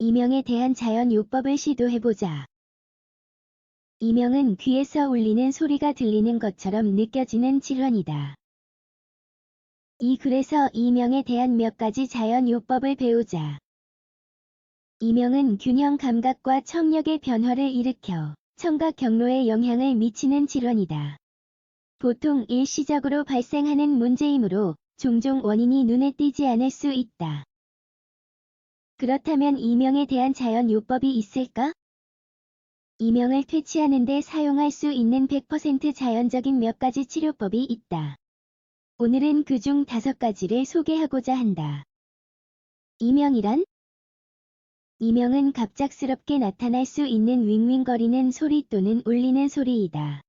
이명에 대한 자연요법을 시도해보자. 이명은 귀에서 울리는 소리가 들리는 것처럼 느껴지는 질환이다. 이 글에서 이명에 대한 몇 가지 자연요법을 배우자. 이명은 균형 감각과 청력의 변화를 일으켜 청각 경로에 영향을 미치는 질환이다. 보통 일시적으로 발생하는 문제이므로 종종 원인이 눈에 띄지 않을 수 있다. 그렇다면 이명에 대한 자연요법이 있을까? 이명을 퇴치하는 데 사용할 수 있는 100% 자연적인 몇 가지 치료법이 있다. 오늘은 그 중 다섯 가지를 소개하고자 한다. 이명이란? 이명은 갑작스럽게 나타날 수 있는 윙윙거리는 소리 또는 울리는 소리이다.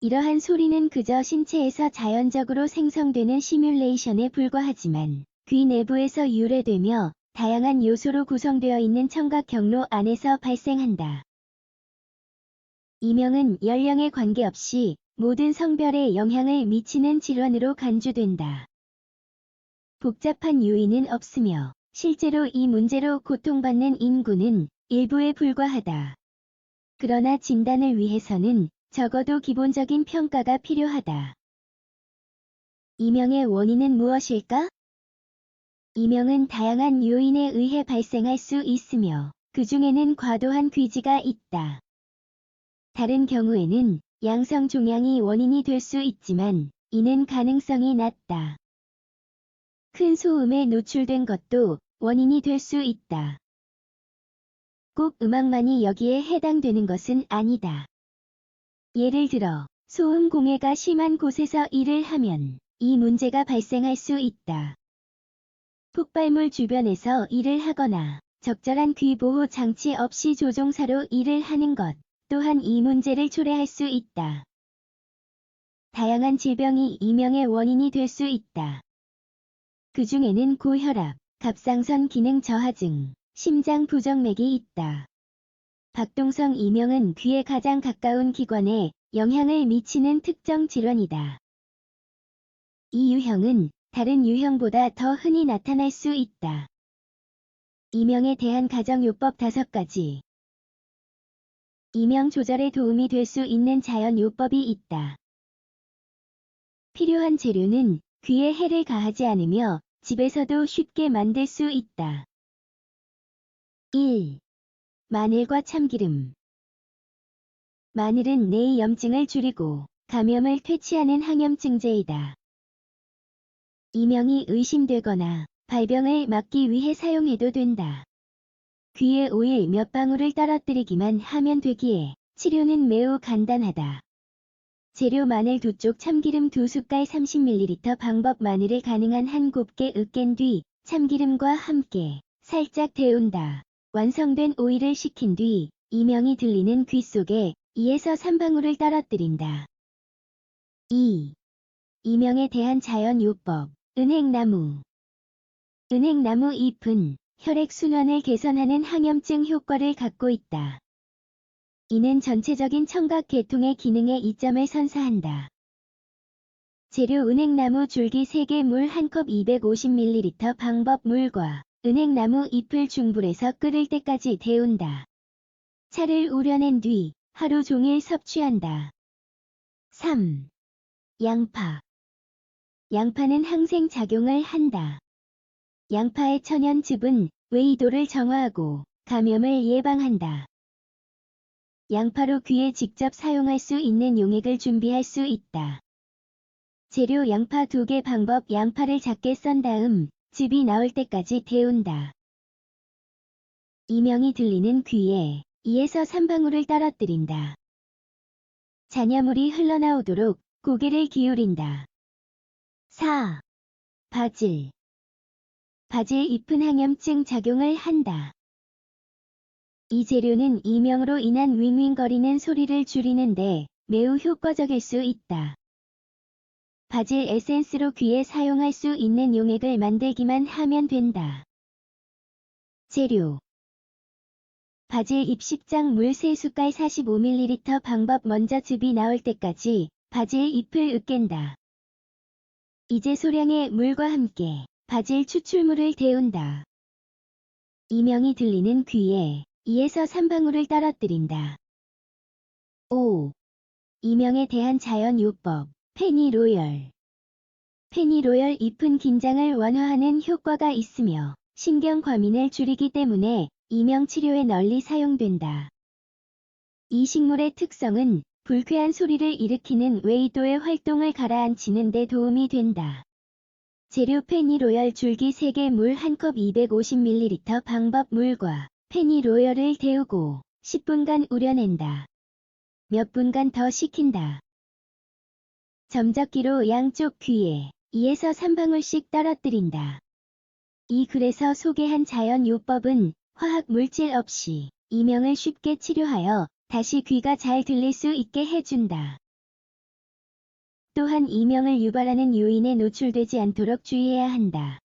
이러한 소리는 그저 신체에서 자연적으로 생성되는 시뮬레이션에 불과하지만 귀 내부에서 유래되며 다양한 요소로 구성되어 있는 청각 경로 안에서 발생한다. 이명은 연령에 관계없이 모든 성별에 영향을 미치는 질환으로 간주된다. 복잡한 요인은 없으며 실제로 이 문제로 고통받는 인구는 일부에 불과하다. 그러나 진단을 위해서는 적어도 기본적인 평가가 필요하다. 이명의 원인은 무엇일까? 이명은 다양한 요인에 의해 발생할 수 있으며 그 중에는 과도한 귀지가 있다. 다른 경우에는 양성 종양이 원인이 될 수 있지만 이는 가능성이 낮다. 큰 소음에 노출된 것도 원인이 될 수 있다. 꼭 음악만이 여기에 해당되는 것은 아니다. 예를 들어 소음 공해가 심한 곳에서 일을 하면 이 문제가 발생할 수 있다. 폭발물 주변에서 일을 하거나 적절한 귀 보호 장치 없이 조종사로 일을 하는 것 또한 이 문제를 초래할 수 있다. 다양한 질병이 이명의 원인이 될 수 있다. 그 중에는 고혈압, 갑상선 기능 저하증, 심장 부정맥이 있다. 박동성 이명은 귀에 가장 가까운 기관에 영향을 미치는 특정 질환이다. 이 유형은 다른 유형보다 더 흔히 나타날 수 있다. 이명에 대한 가정요법 5가지 이명 조절에 도움이 될 수 있는 자연요법이 있다. 필요한 재료는 귀에 해를 가하지 않으며 집에서도 쉽게 만들 수 있다. 1. 마늘과 참기름 마늘은 뇌의 염증을 줄이고 감염을 퇴치하는 항염증제이다. 이명이 의심되거나 발병을 막기 위해 사용해도 된다. 귀에 오일 몇 방울을 떨어뜨리기만 하면 되기에 치료는 매우 간단하다. 재료 마늘 두 쪽 참기름 두 숟갈 30ml 방법 마늘을 가능한 한 곱게 으깬 뒤 참기름과 함께 살짝 데운다. 완성된 오일을 식힌 뒤 이명이 들리는 귀 속에 2에서 3방울을 떨어뜨린다. 2. 이명에 대한 자연 요법 은행나무 은행나무 잎은 혈액순환을 개선하는 항염증 효과를 갖고 있다. 이는 전체적인 청각 계통의 기능에 이점을 선사한다. 재료 은행나무 줄기 3개 물 1컵 250ml 방법 물과 은행나무 잎을 중불에서 끓을 때까지 데운다. 차를 우려낸 뒤 하루 종일 섭취한다. 3. 양파 양파는 항생 작용을 한다. 양파의 천연즙은 외이도를 정화하고 감염을 예방한다. 양파로 귀에 직접 사용할 수 있는 용액을 준비할 수 있다. 재료 양파 2개 방법 양파를 작게 썬 다음 즙이 나올 때까지 데운다. 이명이 들리는 귀에 2에서 3방울을 떨어뜨린다. 잔여물이 흘러나오도록 고개를 기울인다. 4. 바질 바질 잎은 항염증 작용을 한다. 이 재료는 이명으로 인한 윙윙거리는 소리를 줄이는데 매우 효과적일 수 있다. 바질 에센스로 귀에 사용할 수 있는 용액을 만들기만 하면 된다. 재료 바질 잎 10장 물 3숟갈 45ml 방법 먼저 즙이 나올 때까지 바질 잎을 으깬다. 이제 소량의 물과 함께 바질 추출물을 데운다. 이명이 들리는 귀에 2에서 3방울을 떨어뜨린다. 5. 이명에 대한 자연요법, 페니로열. 페니로열 잎은 긴장을 완화하는 효과가 있으며 신경 과민을 줄이기 때문에 이명 치료에 널리 사용된다. 이 식물의 특성은 불쾌한 소리를 일으키는 웨이도의 활동을 가라앉히는 데 도움이 된다. 재료 페니 로열 줄기 3개 물 1컵 250ml 방법 물과 페니 로열을 데우고 10분간 우려낸다. 몇 분간 더 식힌다. 점적기로 양쪽 귀에 2에서 3방울씩 떨어뜨린다. 이 글에서 소개한 자연 요법은 화학 물질 없이 이명을 쉽게 치료하여 다시 귀가 잘 들릴 수 있게 해준다. 또한 이명을 유발하는 요인에 노출되지 않도록 주의해야 한다.